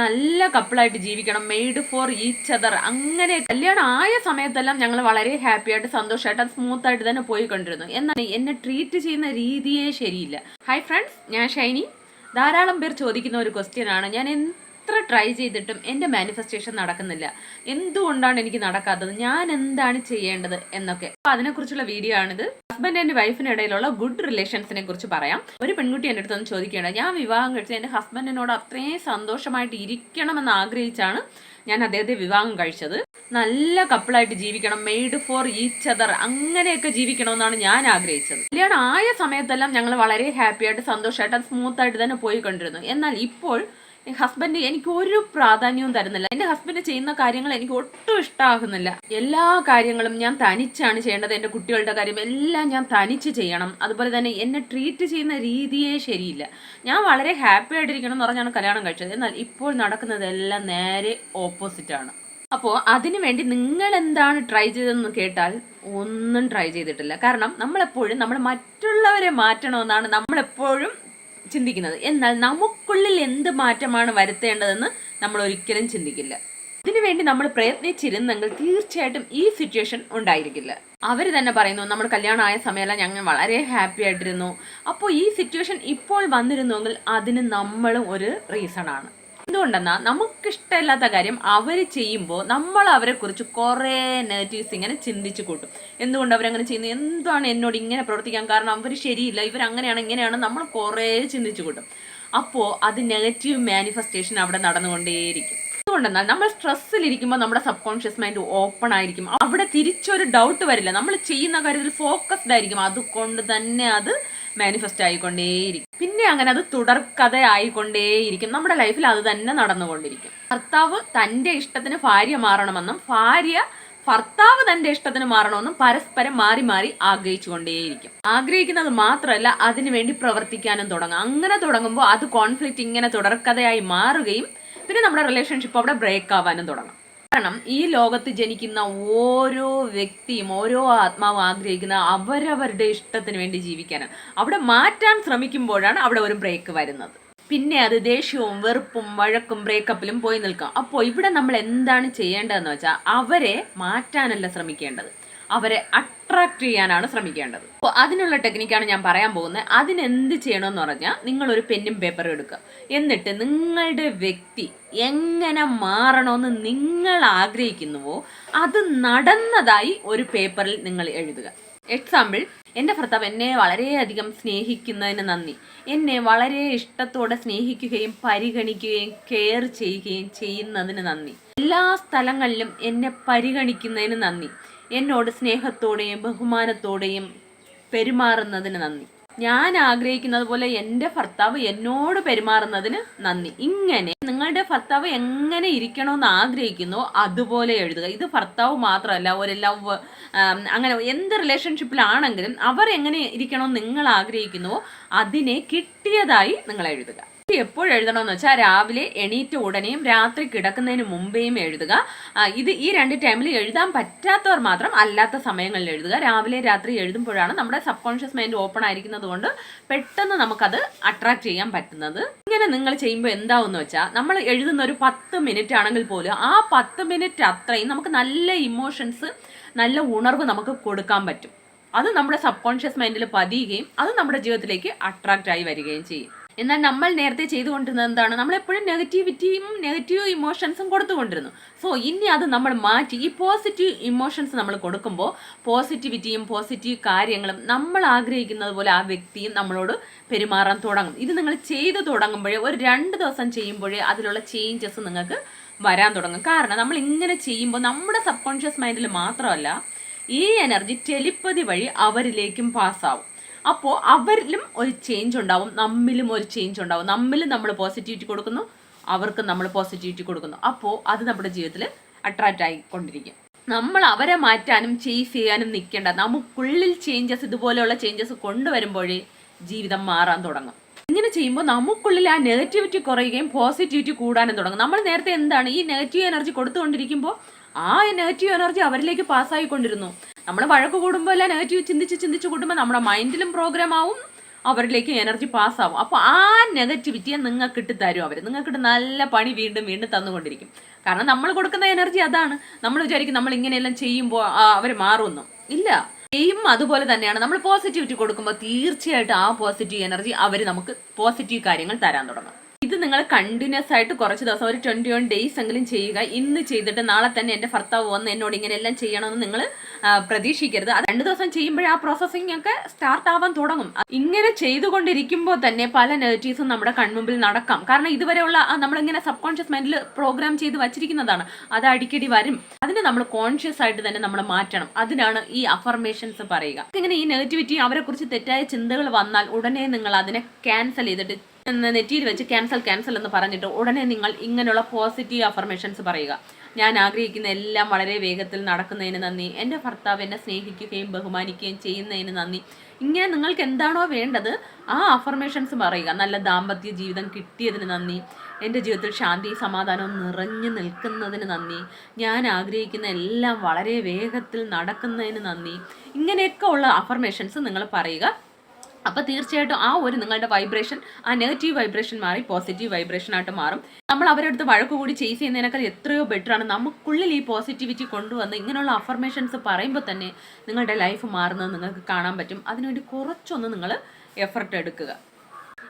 നല്ല കപ്പിളായിട്ട് ജീവിക്കണം. Made for each other അങ്ങനെ കല്യാണം ആയ സമയത്തെല്ലാം ഞങ്ങൾ വളരെ ഹാപ്പി ആയിട്ട് സന്തോഷമായിട്ട് അത് സ്മൂത്ത് ആയിട്ട് തന്നെ പോയിക്കൊണ്ടിരുന്നു എന്നാൽ എന്നെ ട്രീറ്റ് ചെയ്യുന്ന രീതിയേ ശരിയില്ല. ഹായ് ഫ്രണ്ട്സ് ഞാൻ ഷൈനി. ധാരാളം പേർ ചോദിക്കുന്ന ഒരു ക്വസ്റ്റ്യൻ ആണ്. ഞാൻ എത്ര ട്രൈ ചെയ്തിട്ടും എന്റെ മാനിഫെസ്റ്റേഷൻ നടക്കുന്നില്ല. എന്തുകൊണ്ടാണ് എനിക്ക് നടക്കാത്തത്? ഞാൻ എന്താണ് ചെയ്യേണ്ടത് എന്നൊക്കെ. അപ്പോൾ അതിനെക്കുറിച്ചുള്ള വീഡിയോ ആണിത്. ഹസ്ബൻഡ് ആൻഡ് വൈഫിന് ഇടയിലുള്ള ഗുഡ് റിലേഷൻസിനെ കുറിച്ച് പറയാം. ഒരു പെൺകുട്ടി എന്റെ അടുത്ത് ഒന്ന് ചോദിക്കുകയാണ് ഞാൻ വിവാഹം കഴിച്ച് എന്റെ ഹസ്ബൻഡിനോട് അത്രയും സന്തോഷമായിട്ട് ഇരിക്കണമെന്ന് ആഗ്രഹിച്ചാണ് ഞാൻ അദ്ദേഹത്തെ വിവാഹം കഴിച്ചത്. നല്ല കപ്പിളായിട്ട് ജീവിക്കണം മെയ്ഡ് ഫോർ ഈച്ച് അതർ അങ്ങനെയൊക്കെ ജീവിക്കണമെന്നാണ് ഞാൻ ആഗ്രഹിച്ചത്. കല്യാണം ആയ സമയത്തെല്ലാം ഞങ്ങൾ വളരെ ഹാപ്പിയായിട്ട് സന്തോഷമായിട്ട് സ്മൂത്തായിട്ട് തന്നെ പോയിക്കൊണ്ടിരുന്നു. എന്നാൽ ഇപ്പോൾ ഹസ്ബൻഡ് എനിക്ക് ഒരു പ്രാധാന്യവും തരുന്നില്ല. എന്റെ ഹസ്ബൻഡ് ചെയ്യുന്ന കാര്യങ്ങൾ എനിക്ക് ഒട്ടും ഇഷ്ടമാകുന്നില്ല എല്ലാ കാര്യങ്ങളും ഞാൻ തനിച്ചാണ് ചെയ്യേണ്ടത്. എന്റെ കുട്ടികളുടെ കാര്യം എല്ലാം ഞാൻ തനിച്ച് ചെയ്യണം. അതുപോലെ തന്നെ എന്നെ ട്രീറ്റ് ചെയ്യുന്ന രീതിയേ ശരിയില്ല. ഞാൻ വളരെ ഹാപ്പി ആയിട്ടിരിക്കണം എന്ന് പറഞ്ഞാണ് കല്യാണം കഴിച്ചത്. എന്നാൽ ഇപ്പോൾ നടക്കുന്നതെല്ലാം നേരെ ഓപ്പോസിറ്റാണ് അപ്പോൾ അതിനു വേണ്ടി നിങ്ങൾ എന്താണ് ട്രൈ ചെയ്തതെന്ന് കേട്ടാൽ ഒന്നും ട്രൈ ചെയ്തിട്ടില്ല. കാരണം നമ്മളെപ്പോഴും നമ്മൾ മറ്റുള്ളവരെ മാറ്റണമെന്നാണ് നമ്മളെപ്പോഴും ചിന്തിക്കുന്നത്. എന്നാൽ നമുക്കുള്ളിൽ എന്ത് മാറ്റമാണ് വരുത്തേണ്ടതെന്ന് നമ്മൾ ഒരിക്കലും ചിന്തിക്കില്ല. ഇതിനുവേണ്ടി നമ്മൾ പ്രയത്നിച്ചിരുന്നെങ്കിൽ തീർച്ചയായിട്ടും ഈ സിറ്റുവേഷൻ ഉണ്ടായിരിക്കില്ല. അവർ തന്നെ പറയുന്നു നമ്മൾ കല്യാണം ആയ സമയമെല്ലാം ഞങ്ങൾ വളരെ ഹാപ്പി ആയിട്ടിരുന്നു. അപ്പോൾ ഈ സിറ്റുവേഷൻ ഇപ്പോൾ വന്നിരുന്നുവെങ്കിൽ അതിന് നമ്മളും ഒരു റീസൺ ആണ്. എന്തുകൊണ്ടെന്നാൽ നമുക്കിഷ്ടമില്ലാത്ത കാര്യം അവർ ചെയ്യുമ്പോൾ നമ്മൾ അവരെ കുറിച്ച് കുറേ നെഗറ്റീവ്സ് ഇങ്ങനെ ചിന്തിച്ചു കൂട്ടും. എന്തുകൊണ്ട് അവരങ്ങനെ ചെയ്യുന്നത് എന്താണ് എന്നോട് ഇങ്ങനെ പ്രവർത്തിക്കാൻ കാരണം? അവർ ശരിയില്ല ഇവർ അങ്ങനെയാണ് ഇങ്ങനെയാണ് നമ്മൾ കുറേ ചിന്തിച്ചു കൂട്ടും. അപ്പോൾ അത് നെഗറ്റീവ് മാനിഫെസ്റ്റേഷൻ അവിടെ നടന്നുകൊണ്ടേയിരിക്കും. എന്തുകൊണ്ടെന്നാൽ നമ്മൾ സ്ട്രെസ്സിലിരിക്കുമ്പോൾ നമ്മുടെ സബ് കോൺഷ്യസ് മൈൻഡ് ഓപ്പൺ ആയിരിക്കും. അവിടെ തിരിച്ചൊരു ഡൗട്ട് വരില്ല. നമ്മൾ ചെയ്യുന്ന കാര്യത്തിൽ ഫോക്കസ്ഡ് ആയിരിക്കും. അതുകൊണ്ട് തന്നെ അത് മാനിഫെസ്റ്റ് ആയിക്കൊണ്ടേയിരിക്കും. പിന്നെ അങ്ങനെ അത് തുടർക്കഥ ആയിക്കൊണ്ടേയിരിക്കും. നമ്മുടെ ലൈഫിൽ അത് തന്നെ നടന്നുകൊണ്ടിരിക്കും. ഭർത്താവ് തന്റെ ഇഷ്ടത്തിന് ഭാര്യ മാറണമെന്നും ഭാര്യ ഭർത്താവ് തന്റെ ഇഷ്ടത്തിന് മാറണമെന്നും പരസ്പരം മാറി മാറി ആഗ്രഹിച്ചുകൊണ്ടേയിരിക്കും. ആഗ്രഹിക്കുന്നത് മാത്രമല്ല അതിനുവേണ്ടി പ്രവർത്തിക്കാനും തുടങ്ങും. അങ്ങനെ തുടങ്ങുമ്പോൾ അത് കോൺഫ്ലിക്റ്റ് ഇങ്ങനെ തുടർക്കഥയായി മാറുകയും പിന്നെ നമ്മുടെ റിലേഷൻഷിപ്പ് അവിടെ ബ്രേക്ക് ആവാനും തുടങ്ങും. കാരണം ഈ ലോകത്ത് ജനിക്കുന്ന ഓരോ വ്യക്തിയും ഓരോ ആത്മാവും ആഗ്രഹിക്കുന്ന അവരവരുടെ ഇഷ്ടത്തിന് വേണ്ടി ജീവിക്കാനാണ് അവിടെ മാറ്റാൻ ശ്രമിക്കുമ്പോഴാണ് അവിടെ ഒരു ബ്രേക്ക് വരുന്നത്. പിന്നെ അത് ദേഷ്യവും വെറുപ്പും വഴക്കും ബ്രേക്കപ്പിലും പോയി നിൽക്കാം. അപ്പോൾ ഇവിടെ നമ്മൾ എന്താണ് ചെയ്യേണ്ടതെന്ന് വെച്ചാൽ അവരെ മാറ്റാനല്ല ശ്രമിക്കേണ്ടത്. അവരെ അട്രാക്ട് ചെയ്യാനാണ് ശ്രമിക്കേണ്ടത്. അപ്പോൾ അതിനുള്ള ടെക്നിക്കാണ് ഞാൻ പറയാൻ പോകുന്നത്. അതിനെന്ത് ചെയ്യണമെന്ന് പറഞ്ഞാൽ നിങ്ങളൊരു പെന്നും പേപ്പറും എടുക്കുക. എന്നിട്ട് നിങ്ങളുടെ വ്യക്തി എങ്ങനെ മാറണമെന്ന് നിങ്ങൾ ആഗ്രഹിക്കുന്നുവോ അത് നടന്നതായി ഒരു പേപ്പറിൽ നിങ്ങൾ എഴുതുക. എക്സാമ്പിൾ എന്റെ ഭർത്താവ് എന്നെ വളരെയധികം സ്നേഹിക്കുന്നതിന് നന്ദി. എന്നെ വളരെ ഇഷ്ടത്തോടെ സ്നേഹിക്കുകയും പരിഗണിക്കുകയും കെയർ ചെയ്യുകയും ചെയ്യുന്നതിന് നന്ദി. എല്ലാ സ്ഥലങ്ങളിലും എന്നെ പരിഗണിക്കുന്നതിന് നന്ദി. എന്നോട് സ്നേഹത്തോടെയും ബഹുമാനത്തോടെയും പെരുമാറുന്നതിന് നന്ദി. ഞാൻ ആഗ്രഹിക്കുന്നത് പോലെ എന്റെ ഭർത്താവ് എന്നോട് പെരുമാറുന്നതിന് നന്ദി. ഇങ്ങനെ നിങ്ങളുടെ ഭർത്താവ് എങ്ങനെ ഇരിക്കണമെന്ന് ആഗ്രഹിക്കുന്നു അതുപോലെ എഴുതുക. ഇത് ഭർത്താവ് മാത്രമല്ല ഒരു ലവ് അങ്ങനെ എന്ത് റിലേഷൻഷിപ്പിലാണെങ്കിലും അവർ എങ്ങനെ ഇരിക്കണമെന്ന് നിങ്ങൾ ആഗ്രഹിക്കുന്നുവോ അതിനെ കിട്ടിയതായി നിങ്ങൾ എഴുതുക. എഴുതണമെന്ന് വെച്ചാൽ രാവിലെ എണീറ്റ ഉടനെയും രാത്രി കിടക്കുന്നതിന് മുമ്പേയും എഴുതുക. ഇത് ഈ രണ്ട് ടൈമിൽ എഴുതാൻ പറ്റാത്തവർ മാത്രം അല്ലാത്ത സമയങ്ങളിൽ എഴുതുക. രാവിലെ രാത്രി എഴുതുമ്പോഴാണ് നമ്മുടെ സബ് കോൺഷ്യസ് മൈൻഡ് ഓപ്പൺ ആയിരിക്കുന്നത് കൊണ്ട് പെട്ടെന്ന് നമുക്കത് അട്രാക്ട് ചെയ്യാൻ പറ്റുന്നത്. ഇങ്ങനെ നിങ്ങൾ ചെയ്യുമ്പോൾ എന്താവെന്ന് വെച്ചാൽ നമ്മൾ എഴുതുന്ന ഒരു പത്ത് മിനിറ്റ് ആണെങ്കിൽ പോലും ആ പത്ത് മിനിറ്റ് അത്രയും നമുക്ക് നല്ല ഇമോഷൻസ് നല്ല ഉണർവ് നമുക്ക് കൊടുക്കാൻ പറ്റും. അത് നമ്മുടെ സബ് കോൺഷ്യസ് മൈൻഡിൽ പതിയുകയും അത് നമ്മുടെ ജീവിതത്തിലേക്ക് അട്രാക്റ്റ് ആയി വരികയും ചെയ്യും. എന്നാൽ നമ്മൾ നേരത്തെ ചെയ്തുകൊണ്ടിരുന്നത് എന്താണ്? നമ്മൾ എപ്പോഴും നെഗറ്റിവിറ്റിയും നെഗറ്റീവ് ഇമോഷൻസും കൊടുത്തുകൊണ്ടിരുന്നു. സോ ഇനി അത് നമ്മൾ മാറ്റി. ഈ പോസിറ്റീവ് ഇമോഷൻസ് നമ്മൾ കൊടുക്കുമ്പോൾ പോസിറ്റിവിറ്റിയും പോസിറ്റീവ് കാര്യങ്ങളും നമ്മൾ ആഗ്രഹിക്കുന്നത് പോലെ ആ വ്യക്തിയും നമ്മളോട് പെരുമാറാൻ തുടങ്ങും. ഇത് നിങ്ങൾ ചെയ്തു തുടങ്ങുമ്പോഴേ ഒരു രണ്ട് ദിവസം ചെയ്യുമ്പോഴേ അതിലുള്ള ചേഞ്ചസ് നിങ്ങൾക്ക് വരാൻ തുടങ്ങും. കാരണം നമ്മൾ ഇങ്ങനെ ചെയ്യുമ്പോൾ നമ്മുടെ സബ് കോൺഷ്യസ് മൈൻഡിൽ മാത്രമല്ല ഈ എനർജി ടെലിപ്പതി വഴി അവരിലേക്കും പാസ്സാവും അപ്പോൾ അവരിലും ഒരു ചേഞ്ച് ഉണ്ടാവും നമ്മിലും ഒരു ചേഞ്ച് ഉണ്ടാവും. നമ്മിലും നമ്മൾ പോസിറ്റിവിറ്റി കൊടുക്കുന്നു അവർക്ക് നമ്മൾ പോസിറ്റിവിറ്റി കൊടുക്കുന്നു. അപ്പോൾ അത് നമ്മുടെ ജീവിതത്തിൽ അട്രാക്റ്റ് ആയിക്കൊണ്ടിരിക്കും. നമ്മൾ അവരെ മാറ്റാനും ചേസ് ചെയ്യാനും നിൽക്കേണ്ട നമുക്കുള്ളിൽ ചേഞ്ചസ് ഇതുപോലെയുള്ള ചേഞ്ചസ് കൊണ്ടുവരുമ്പോഴേ ജീവിതം മാറാൻ തുടങ്ങും. ഇങ്ങനെ ചെയ്യുമ്പോൾ നമുക്കുള്ളിൽ ആ നെഗറ്റിവിറ്റി കുറയുകയും പോസിറ്റിവിറ്റി കൂടാനും തുടങ്ങും. നമ്മൾ നേരത്തെ എന്താണ് ഈ നെഗറ്റീവ് എനർജി കൊടുത്തുകൊണ്ടിരിക്കുമ്പോൾ ആ നെഗറ്റീവ് എനർജി അവരിലേക്ക് പാസ്സായിക്കൊണ്ടിരുന്നു നമ്മൾ വഴക്ക് കൂടുമ്പോൾ എല്ലാം നെഗറ്റീവ് ചിന്തിച്ച് ചിന്തിച്ച് കൂടുമ്പോൾ നമ്മുടെ മൈൻഡിലും പ്രോഗ്രാം ആവും അവരിലേക്ക് എനർജി പാസ്സാവും അപ്പോൾ ആ നെഗറ്റിവിറ്റിയെ നിങ്ങൾക്ക് ഇട്ട് തരും അവർ നിങ്ങൾക്കിട്ട് നല്ല പണി വീണ്ടും വീണ്ടും തന്നുകൊണ്ടിരിക്കും. കാരണം നമ്മൾ കൊടുക്കുന്ന എനർജി അതാണ്. നമ്മൾ വിചാരിക്കും നമ്മൾ ഇങ്ങനെയെല്ലാം ചെയ്യുമ്പോൾ അവർ മാറുമെന്ന്. ഇല്ല. സെയിം അതുപോലെ തന്നെയാണ്. നമ്മൾ പോസിറ്റിവിറ്റി കൊടുക്കുമ്പോൾ തീർച്ചയായിട്ടും ആ പോസിറ്റീവ് എനർജി അവർ നമുക്ക് പോസിറ്റീവ് കാര്യങ്ങൾ തരാൻ തുടങ്ങും. ഇത് നിങ്ങൾ കണ്ടിന്യൂസ് ആയിട്ട് കുറച്ച് ദിവസം ഒരു ട്വന്റി വൺ ഡേയ്സ് എങ്കിലും ചെയ്യുക. ഇന്ന് ചെയ്തിട്ട് നാളെ തന്നെ എന്റെ ഭർത്താവ് വന്ന് എന്നോട് ഇങ്ങനെയെല്ലാം ചെയ്യണമെന്ന് നിങ്ങൾ പ്രതീക്ഷിക്കരുത്. അത് രണ്ട് ദിവസം ചെയ്യുമ്പോഴേ ആ പ്രോസസ്സിംഗ് ഒക്കെ സ്റ്റാർട്ട് ആവാൻ തുടങ്ങും. ഇങ്ങനെ ചെയ്തുകൊണ്ടിരിക്കുമ്പോൾ തന്നെ പല നെഗറ്റീവ്സും നമ്മുടെ കൺമുമ്പിൽ നടക്കാം. കാരണം ഇതുവരെയുള്ള നമ്മളിങ്ങനെ സബ് കോൺഷ്യസ് മൈൻഡിൽ പ്രോഗ്രാം ചെയ്ത് വച്ചിരിക്കുന്നതാണ്. അത് അടിക്കടി വരും. അതിന് നമ്മൾ കോൺഷ്യസ് ആയിട്ട് തന്നെ നമ്മൾ മാറ്റണം. അതിനാണ് ഈ അഫർമേഷൻസ് പറയുക. ഇങ്ങനെ ഈ നെഗറ്റിവിറ്റി അവരെക്കുറിച്ച് തെറ്റായ ചിന്തകൾ വന്നാൽ ഉടനെ നിങ്ങൾ അതിനെ ക്യാൻസൽ ചെയ്തിട്ട് നെറ്റിയിൽ വെച്ച് ക്യാൻസൽ ക്യാൻസൽ എന്ന് പറഞ്ഞിട്ട് ഉടനെ നിങ്ങൾ ഇങ്ങനെയുള്ള പോസിറ്റീവ് അഫർമേഷൻസ് പറയുക. ഞാൻ ആഗ്രഹിക്കുന്ന എല്ലാം വളരെ വേഗത്തിൽ നടക്കുന്നതിന് നന്ദി. എന്റെ ഭർത്താവ് എന്നെ സ്നേഹിക്കുകയും ബഹുമാനിക്കുകയും ചെയ്യുന്നതിന് നന്ദി. ഇങ്ങനെ നിങ്ങൾക്ക് എന്താണോ വേണ്ടത് ആ അഫർമേഷൻസ് പറയുക. നല്ല ദാമ്പത്യ ജീവിതം കിട്ടിയതിന് നന്ദി. എന്റെ ജീവിതത്തിൽ ശാന്തി സമാധാനവും നിറഞ്ഞു നിൽക്കുന്നതിന് നന്ദി. ഞാൻ ആഗ്രഹിക്കുന്ന എല്ലാം വളരെ വേഗത്തിൽ നടക്കുന്നതിന് നന്ദി. ഇങ്ങനെയൊക്കെ ഉള്ള അഫർമേഷൻസ് നിങ്ങൾ പറയുക. അപ്പോൾ തീർച്ചയായിട്ടും ആ ഒരു നിങ്ങളുടെ വൈബ്രേഷൻ ആ നെഗറ്റീവ് വൈബ്രേഷൻ മാറി പോസിറ്റീവ് വൈബ്രേഷൻ ആയിട്ട് മാറും. നമ്മൾ അവരുടെ അടുത്ത് വഴക്ക് കൂടി ചേസ് ചെയ്യുന്നതിനേക്കാൾ എത്രയോ ബെറ്റർ ആണ് നമുക്കുള്ളിൽ ഈ പോസിറ്റിവിറ്റി കൊണ്ടുവന്ന് ഇങ്ങനെയുള്ള അഫർമേഷൻസ് പറയുമ്പോൾ തന്നെ നിങ്ങളുടെ ലൈഫ് മാറുന്നത് നിങ്ങൾക്ക് കാണാൻ പറ്റും. അതിനുവേണ്ടി കുറച്ചൊന്ന് നിങ്ങൾ എഫർട്ട് എടുക്കുക.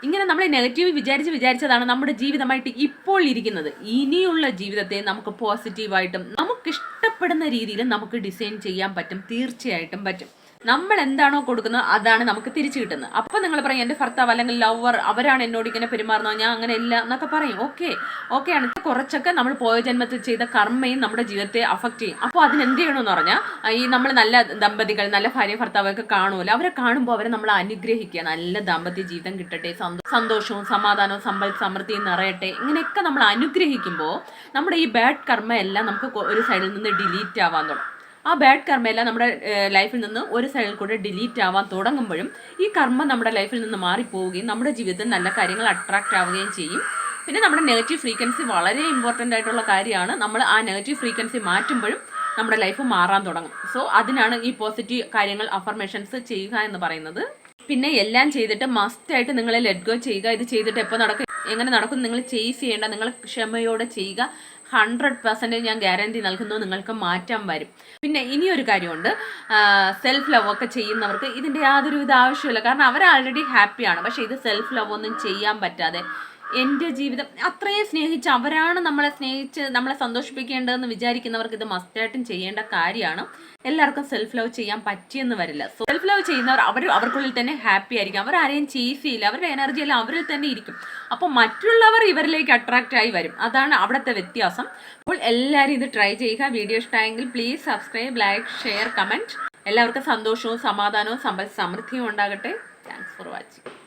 ഇങ്ങനെ നമ്മൾ നെഗറ്റീവ് വിചാരിച്ച് വിചാരിച്ചതാണ് നമ്മുടെ ജീവിതമായിട്ട് ഇപ്പോൾ ഇരിക്കുന്നത്. ഇനിയുള്ള ജീവിതത്തെ നമുക്ക് പോസിറ്റീവായിട്ടും നമുക്ക് ഇഷ്ടപ്പെടുന്ന രീതിയിൽ നമുക്ക് ഡിസൈൻ ചെയ്യാൻ പറ്റും തീർച്ചയായിട്ടും പറ്റും. നമ്മൾ എന്താണോ കൊടുക്കുന്നത് അതാണ് നമുക്ക് തിരിച്ചു കിട്ടുന്നത്. അപ്പോൾ നിങ്ങൾ പറയും എന്റെ ഭർത്താവ് അല്ലെങ്കിൽ ലവർ അവരാണ് എന്നോട് ഇങ്ങനെ പെരുമാറുന്നത്. ഞാൻ അങ്ങനെ ഇല്ല എന്നൊക്കെ പറയും. ഓക്കെ. ഓക്കെ ആണ്. കുറച്ചൊക്കെ നമ്മൾ പോയ ജന്മത്തിൽ ചെയ്ത കർമ്മയും നമ്മുടെ ജീവിതത്തെ അഫക്റ്റ് ചെയ്യും. അപ്പോൾ അതിന് എന്ത് ചെയ്യണമെന്ന് പറഞ്ഞാൽ ഈ നമ്മൾ നല്ല ദമ്പതികൾ നല്ല ഭാര്യ ഭർത്താവൊക്കെ കാണുമല്ലോ. അവരെ കാണുമ്പോൾ അവരെ നമ്മൾ അനുഗ്രഹിക്കുക. നല്ല ദാമ്പത്യ ജീവിതം കിട്ടട്ടെ. സന്തോഷവും സമാധാനവും സമ്പൽ സമൃദ്ധിയും നിറയട്ടെ. ഇങ്ങനെയൊക്കെ നമ്മൾ അനുഗ്രഹിക്കുമ്പോൾ നമ്മുടെ ഈ ബാഡ് കർമ്മ എല്ലാം നമുക്ക് ഒരു സൈഡിൽ നിന്ന് ഡിലീറ്റ് ആവാൻ തുടങ്ങും. ആ ബാഡ് കർമ്മയെല്ലാം നമ്മുടെ ലൈഫിൽ നിന്ന് ഒരു സൈഡിൽ കൂടെ ഡിലീറ്റ് ആവാൻ തുടങ്ങുമ്പോഴും ഈ കർമ്മ നമ്മുടെ ലൈഫിൽ നിന്ന് മാറിപ്പോവുകയും നമ്മുടെ ജീവിതത്തിൽ നല്ല കാര്യങ്ങൾ അട്രാക്റ്റ് ആവുകയും ചെയ്യും. പിന്നെ നമ്മുടെ നെഗറ്റീവ് ഫ്രീക്വൻസി വളരെ ഇമ്പോർട്ടന്റ് ആയിട്ടുള്ള കാര്യമാണ്. നമ്മൾ ആ നെഗറ്റീവ് ഫ്രീക്വൻസി മാറ്റുമ്പോഴും നമ്മുടെ ലൈഫ് മാറാൻ തുടങ്ങും. സോ അതിനാണ് ഈ പോസിറ്റീവ് കാര്യങ്ങൾ അഫർമേഷൻസ് ചെയ്യുക എന്ന് പറയുന്നത്. പിന്നെ എല്ലാം ചെയ്തിട്ട് മസ്റ്റായിട്ട് നിങ്ങളെ ലെറ്റ് ഗോ ചെയ്യുക. ഇത് ചെയ്തിട്ട് എപ്പോൾ നടക്കും എങ്ങനെ നടക്കും നിങ്ങൾ ചേസ് ചെയ്യേണ്ട നിങ്ങൾ ക്ഷമയോടെ ചെയ്യുക. ഹൺഡ്രഡ് പെർസെന്റേജ് ഞാൻ ഗ്യാരണ്ടി നൽകുന്നു നിങ്ങൾക്ക് മാറ്റം വരും. പിന്നെ ഇനിയൊരു കാര്യമുണ്ട്. സെൽഫ് ലവ് ഒക്കെ ചെയ്യുന്നവർക്ക് ഇതിന്റെ യാതൊരുവിധ ആവശ്യമില്ല കാരണം അവർ ആൾറെഡി ഹാപ്പിയാണ് പക്ഷേ ഇത് സെൽഫ് ലവ് ഒന്നും ചെയ്യാൻ പറ്റാതെ എന്റെ ജീവിതം അത്രയും സ്നേഹിച്ച് അവരാണ് നമ്മളെ സ്നേഹിച്ച് നമ്മളെ സന്തോഷിപ്പിക്കേണ്ടതെന്ന് വിചാരിക്കുന്നവർക്ക് ഇത് മസ്റ്റായിട്ടും ചെയ്യേണ്ട കാര്യമാണ്. എല്ലാവർക്കും സെൽഫ് ലവ് ചെയ്യാൻ പറ്റിയെന്ന് വരില്ല. സെൽഫ് ലവ് ചെയ്യുന്നവർ അവർ അവർക്കുള്ളിൽ തന്നെ ഹാപ്പി ആയിരിക്കും. അവർ ആരെയും ചീസ് ചെയ്യില്ല അവരുടെ എനർജി എല്ലാം അവരിൽ തന്നെ ഇരിക്കും. അപ്പോൾ മറ്റുള്ളവർ ഇവരിലേക്ക് അട്രാക്റ്റ് ആയി വരും. അതാണ് അവിടുത്തെ വ്യത്യാസം. അപ്പോൾ എല്ലാവരും ഇത് ട്രൈ ചെയ്യുക. വീഡിയോ ഇഷ്ടമായെങ്കിൽ please subscribe like share comment എല്ലാവർക്കും സന്തോഷവും സമാധാനവും സമ്പൽ സമൃദ്ധിയും ഉണ്ടാകട്ടെ. Thanks for watching